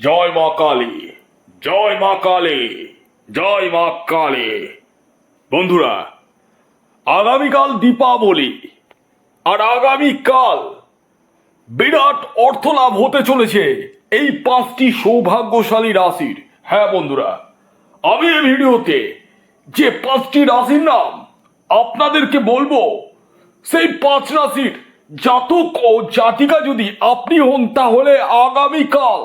জয় মা কালী, জয় মা কালী, জয় মা কালী। বন্ধুরা, আগামীকাল দীপাবলি আর আগামীকাল বিরাট অর্থ লাভ হতে চলেছে এই পাঁচটি সৌভাগ্যশালী রাশির। হ্যাঁ বন্ধুরা, আমি এই ভিডিওতে যে পাঁচটি রাশির নাম আপনাদেরকে বলব, সেই পাঁচ রাশির জাতক ও জাতিকা যদি আপনি হন, তাহলে আগামীকাল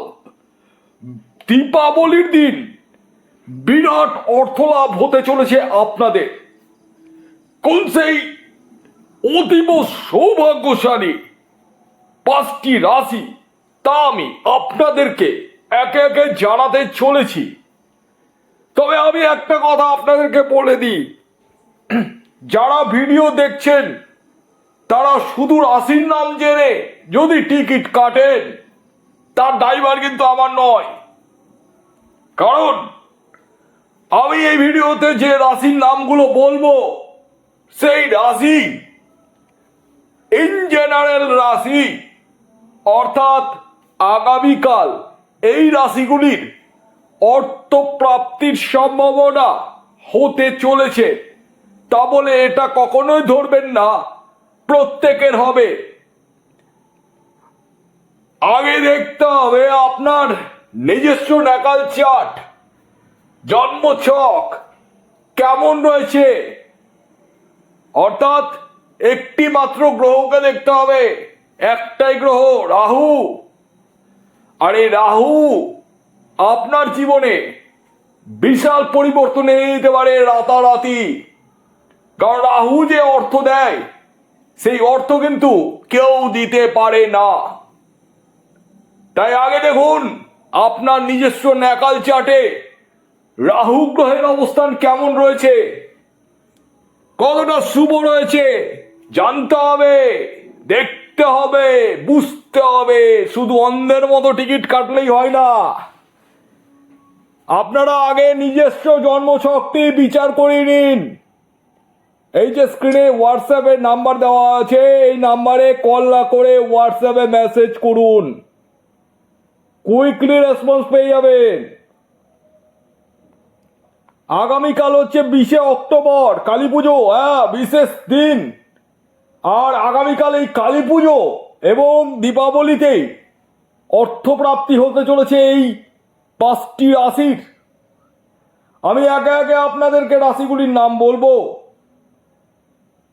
দীপাবলির দিন বিরাট অর্থ লাভ হতে চলেছে আপনাদের। কোন সেই অতীব সৌভাগ্যশালী পাঁচটি রাশি তা আমি আপনাদেরকে একে একে জানাতে চলেছি। তবে আমি একটা কথা আপনাদেরকে বলে দিই। যারা ভিডিও দেখছেন, তারা শুধু রাশির নাম জেনে যদি টিকিট কাটেন তার ড্রাইভার কিন্তু আমার নয়। কারণ, আমি এই ভিডিওতে যে রাশির নামগুলো বলব, সেই রাশি ইন জেনারেল রাশি, অর্থাৎ আগামীকাল, এই রাশিগুলির অর্থপ্রাপ্তির সম্ভাবনা হতে চলেছে। তা বলে এটা কখনোই ধরবেন না। প্রত্যেকের হবে। আগে দেখতে হবে আপনার নিজস্ব নাকাল চার্ট। জন্মছক কেমন রয়েছে? অর্থাৎ একটি মাত্র গ্রহকে দেখতে হবে। একটাই গ্রহ, রাহু। আর এই রাহু আপনার জীবনে বিশাল পরিবর্তন এনে দিতে পারে রাতারাতি। কারণ রাহু যে অর্থ দেয়, সেই অর্থ কিন্তু কেউ দিতে পারে না। তাই আগে দেখুন আপনার নিজস্ব ন্যাকাল চার্টে রাহু গ্রহের অবস্থান কেমন রয়েছে? কতটা শুভ রয়েছে? জানতে হবে, দেখতে হবে, বুঝতে হবে। শুধু অন্ধের মতো টিকিট কাটলেই হয় না। আপনারা আগে নিজস্ব জন্মশক্তি বিচার করে নিন। এই যে স্ক্রিনে হোয়াটসঅ্যাপের নাম্বার দেওয়া আছে, এই নাম্বারে কল না করে হোয়াটসঅ্যাপে মেসেজ করুন। কুইকলি রেসপন্স পেয়ে যাবেন। আগামীকাল হচ্ছে বিশে অক্টোবর, কালী পুজো হ্যাঁ বিশেষ দিন। আর আগামীকাল এই কালী পুজো এবং দীপাবলিতেই অর্থপ্রাপ্তি হতে চলেছে এই পাঁচটি রাশির। আমি একে একে আপনাদেরকে রাশিগুলির নাম বলব।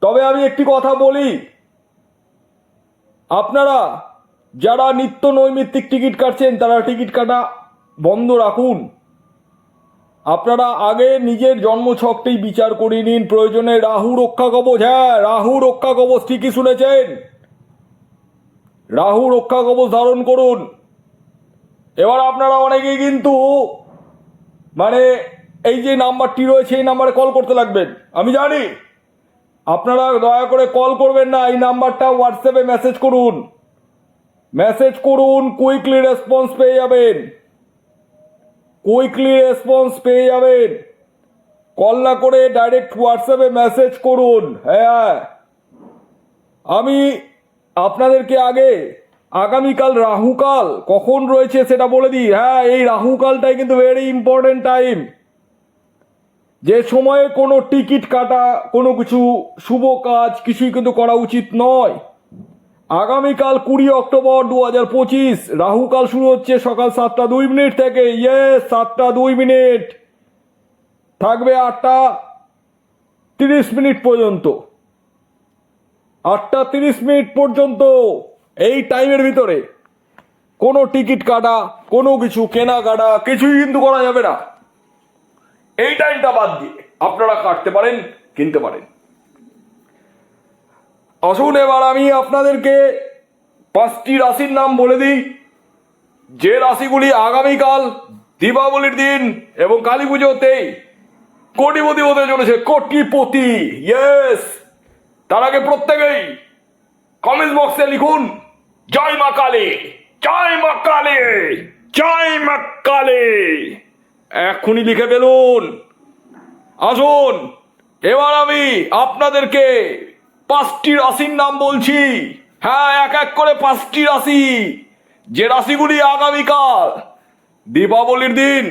তবে আমি একটি কথা বলি। আপনারা যারা নিত্য নৈমিত্তিক টিকিট কাটছেন, তারা টিকিট কাটা বন্ধ রাখুন। আপনারা আগে নিজের জন্মছকটাই বিচার করে নিন। প্রয়োজনে রাহু রক্ষা কবচ হ্যাঁ রাহু রক্ষা কবচ ঠিকই শুনেছেন। রাহু রক্ষা কবচ ধারণ করুন। এবার আপনারা অনেকেই কিন্তু মানে এই যে নাম্বারটি রয়েছে, এই নাম্বারে কল করতে লাগবেন। আমি জানি। আপনারা দয়া করে কল করবেন না, এই নাম্বারটা হোয়াটসঅ্যাপে মেসেজ করুন। মেসেজ করুন কুইকলি রেসপন্স পেয়ে যাবেন। কুইকলি রেসপন্স পেয়ে যাবেন। কল না করে ডাইরেক্ট হোয়াটসঅ্যাপে মেসেজ করুন। হ্যাঁ আমি আপনাদেরকে আগে আগামীকাল রাহুকাল কখন রয়েছে সেটা বলে দিই। হ্যাঁ এই রাহুকালটাই কিন্তু ভেরি ইম্পর্টেন্ট টাইম যে সময়ে কোনো টিকিট কাটা, কোনো কিছু শুভ কাজ কিছুই কিন্তু করা উচিত নয়। আগামীকাল কুড়ি অক্টোবর দু হাজার পঁচিশ। রাহুকাল শুরু হচ্ছে সকাল সাতটা দুই মিনিট থেকে। ইয়ে সাতটা দুই মিনিট। থাকবে আটটা তিরিশ মিনিট পর্যন্ত। আটটা তিরিশ মিনিট পর্যন্ত এই টাইমের ভিতরে। কোনো টিকিট কাটা, কোনো কিছু কেনাকাটা, কিছুই কিন্তু করা যাবে না। এই টাইমটা বাদ দিয়ে আপনারা কাটতে পারেন, কিনতে পারেন। আসুন এবার আমি আপনাদেরকে পাঁচটি রাশির নাম বলে দিই। যে রাশিগুলি আগামীকাল দীপাবলির দিন এবং কালী পুজোতেই কোটিপতি হতে চলেছে, কোটিপতি। ইয়েস তার আগে প্রত্যেকেই কমেন্ট বক্সে লিখুন, জয় মা কালী, জয় মা কালী, জয় মা কালী। এক্ষুনি লিখে ফেলুন। আসুন, এবার আমি আপনাদেরকে পাঁচটি রাশির নাম বলছি। হ্যাঁ এক এক করে পাঁচটি রাশি যে রাশিগুলি আগামীকাল দীপাবলির দিন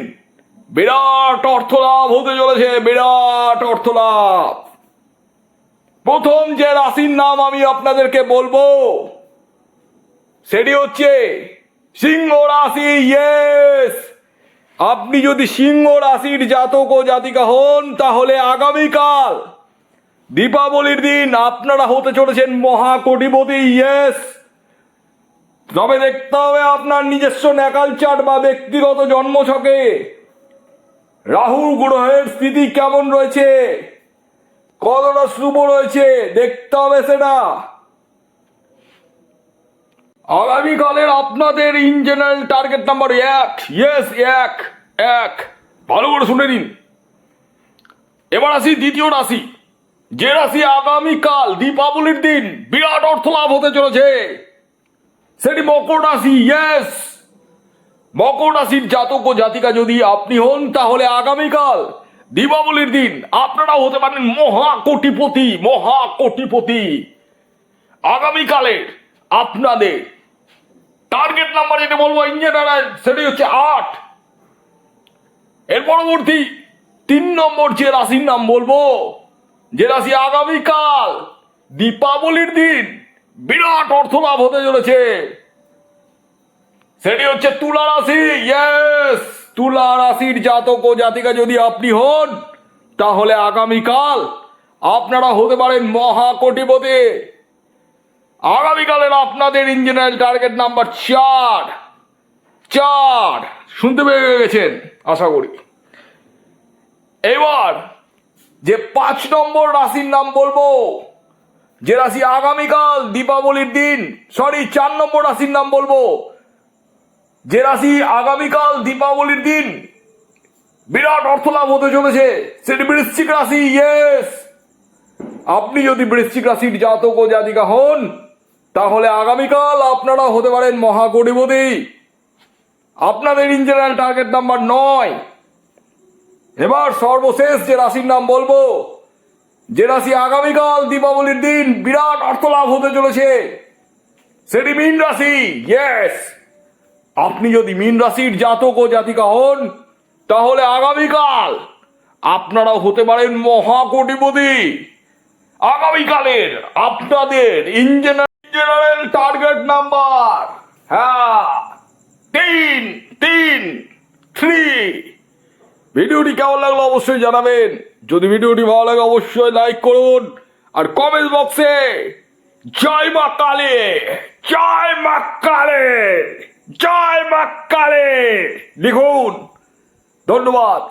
বিরাট অর্থ লাভ হতে চলেছে, বিরাট অর্থ লাভ প্রথম যে রাশির নাম আমি আপনাদেরকে বলব, সেটি হচ্ছে সিংহ রাশি ইয়েস আপনি যদি সিংহ রাশির জাতক ও জাতিকা হন, তাহলে আগামীকাল দীপাবলির দিন আপনারা হতে চলেছেন মহাকটিপতি ইয়েস তবে দেখতে হবে আপনার নিজস্ব ন্যাকাল চার্ট বা ব্যক্তিগত জন্মছকে রাহু গ্রহের স্থিতি কেমন রয়েছে? কতটা শুভ রয়েছে? দেখতে হবে সেটা। আগামীকালের আপনাদের ইন জেনারেল টার্গেট নাম্বার এক। ইয়েস এক এক। ভালো করে শুনে নিন। এবার আসি দ্বিতীয় রাশি। যে রাশি আগামীকাল দীপাবলির দিন বিরাট অর্থ লাভ হতে চলেছে, সেটি মকর রাশি ইয়েস মকর রাশির জাতক ও জাতিকা যদি আপনি হন, তাহলে আগামীকাল দীপাবলির দিন আপনারাও হতে পারেন মহা কোটিপতি মহা কোটিপতি আগামীকালের আপনাদের টার্গেট নাম্বার যেটা বলব ইঞ্জিনিয়ার সেটি হচ্ছে আট। এর পরবর্তী তিন নম্বর যে রাশির নাম বলব যে রাশি আগামীকাল দীপাবলির দিন বিরাট অর্থ লাভ হতে চলেছে। সেটি হচ্ছে তুলা রাশি। ইয়েস তুলা রাশির জাতক ও জাতিকা যদি আপনি হন, তাহলে আগামীকাল আপনারা হতে পারেন মহাকটিপতি। আগামীকালের আপনাদের ইঞ্জিনিয়ার টার্গেট নাম্বার চার। চার। শুনতে পেয়ে গেছেন, আশা করি। এবার যে পাঁচ নম্বর রাশির নাম বলব। যে রাশি আগামীকাল, দীপাবলির দিন সরি চার নম্বর রাশির নাম বলব। যে রাশি আগামীকাল, দীপাবলির দিন, বিরাট অর্থ লাভ হতে চলেছে, সেটি বৃশ্চিক রাশি ইয়েস আপনি যদি বৃশ্চিক রাশির জাতক ও জাতিকা হন, তাহলে আগামীকাল আপনারা হতে পারেন মহাকটিপতি। আপনাদের ইঞ্জিনিয়ার টার্গেট নাম্বার নয়। এবার সর্বশেষ যে রাশির নাম বলব, যে রাশি আগামীকাল দীপাবলির দিন বিরাট অর্থ লাভ হতে চলেছে, সেটি মীন রাশি ইয়েস আপনি যদি মীন রাশির জাতক ও জাতিকা হন, তাহলে আগামীকাল আপনারাও হতে পারেন মহাকটিপতি। আগামীকালের আপনাদের ইঞ্জিনিয়ার টার্গেট নাম্বার হ্যাঁ তিন তিন থ্রি ভিডিওটি কেমন লাগল অবশ্যই জানাবেন। যদি ভিডিওটি ভালো লাগে অবশ্যই লাইক করুন আর কমেন্ট বক্সে জয় মা কালী, জয় মা কালী, জয় মা কালী লিখুন। ধন্যবাদ।